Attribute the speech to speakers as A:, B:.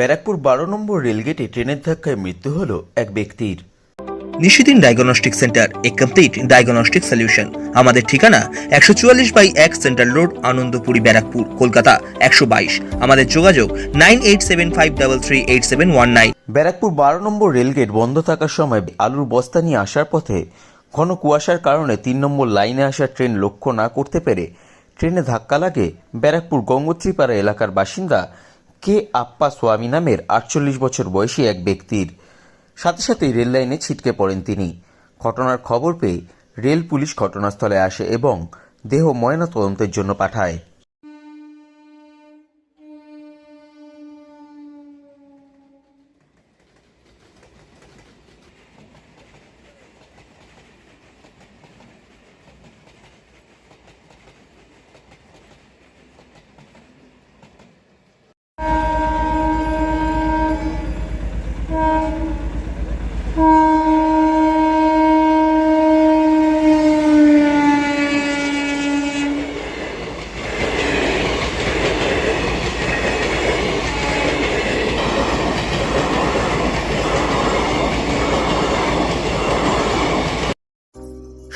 A: ব্যারাকপুর বারো নম্বর রেলগেটে ট্রেনের ধাক্কায় মৃত্যু হল এক ব্যক্তির।
B: নিশিদিন ডায়াগনস্টিক সেন্টার এ কমপ্লিট ডায়াগনস্টিক সলিউশন। আমাদের ঠিকানা একশো চুয়াল্লিশ বাই এক সেন্ট্রাল রোড আনন্দপুরি ব্যারাকপুর কলকাতা একশো বাইশ। আমাদের যোগাযোগ nine eight seven five double three eight seven one nine.
A: Barrackpore বারো নম্বর রেলগেট বন্ধ থাকার সময় আলুর বস্তা নিয়ে আসার পথে ঘন কুয়াশার কারণে তিন নম্বর লাইনে আসা ট্রেন লক্ষ্য না করতে পেরে ট্রেনে ধাক্কা লাগে ব্যারাকপুর গঙ্গোত্রীপাড়া এলাকার বাসিন্দা কে আপ্পা স্বামী নামের আটচল্লিশ বছর বয়সী এক ব্যক্তির? সাথে সাথেই রেল লাইনে ছিটকে পড়েন তিনি। ঘটনার খবর পেয়ে রেল পুলিশ ঘটনাস্থলে আসে এবং দেহ ময়নাতদন্তের জন্য পাঠায়।